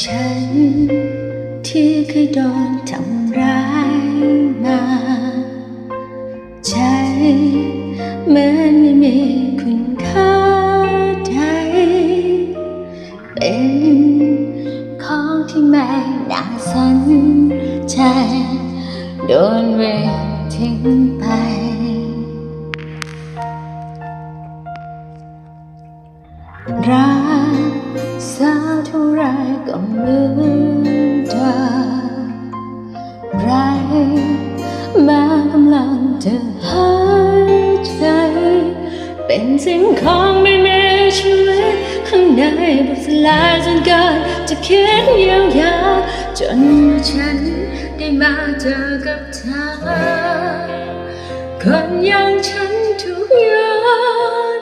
ฉันที่เคยโดนทำร้ายมา ใจเหมือนไม่มีคุณค่าใด เป็นของที่ไม่น่าสนใจ โดนเวทิ้งไป ก็เหมือนเดิมไรแม้กำลังจะหายใจ เป็นสิ่งของไม่มีชีวิตข้างในบุสลายจนเกินจะคิดเยียวยาจนเมื่อฉันได้มาเจอกับเธอคนอย่างฉันถูกโยนทิ้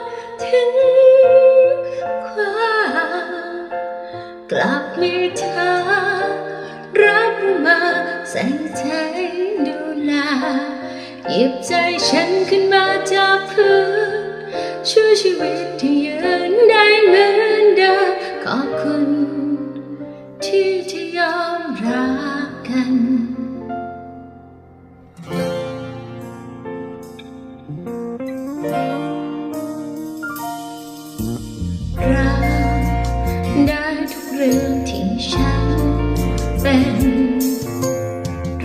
มีเธอ รับมาใส่ใจดูแลหยิบใจฉันขึ้นมาจากพื้นช่วยชีวิตที่ยืนได้เหมือนเดิมขอบคุณ ที่ที่ยอมรักกันรักได้ทุกเรื่อง ฉันเป็น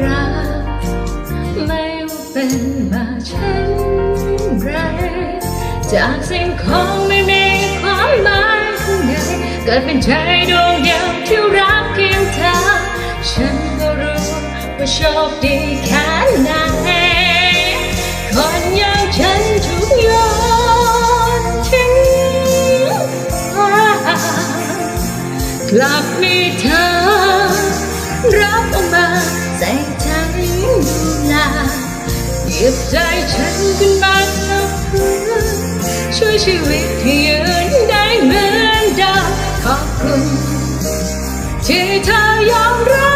รักไม่ว่าเป็นมาเช่นไรจากสิ่งของไม่มีความหมายข้างในเกิดเป็นใจดวงเดียวที่รักเพียงเธอฉันก็รู้ว่าโชคดีแค่ไหนคนอย่างฉันถูกโยนทิ้งกลับ มาใส่ใจดูแลหยิบใจฉันขึ้นมาจากพื้นช่วยชีวิตให้ยืนได้เหมือนเดิมขอบคุณที่เธอยอมรับ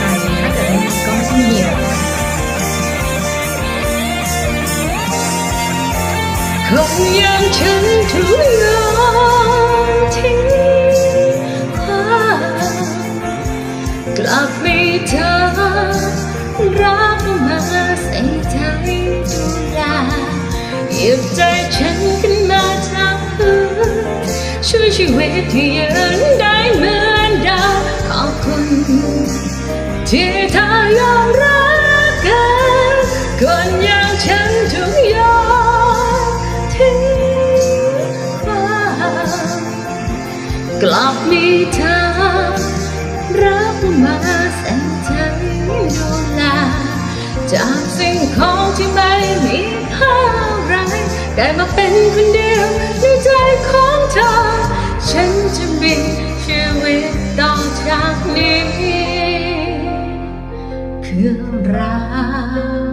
มาจนถึงตอนนี้ถ้าเกิดไม่มีก็ไม่ใช่มีแล้วคนอย่างฉันถูกโยนทิ้งความกลับมีเธอรับมาใส่ใจดูแลหยิบใจฉันขึ้นมาจากพื้นช่วยชีวิตที่ยืนได้เหมือนดิมขอบคุณ ที่เธอยอมรักกันคนอย่างฉันถูกโยนทิ้งความกลับมีเธอรับมาใส่ใจดูแลจากสิ่งของที่ไม่มีค่าไรได้มาเป็นคนเดียวในใจของเธอ ฉันจะมีชีวิตต่อจากนี้ คือรัก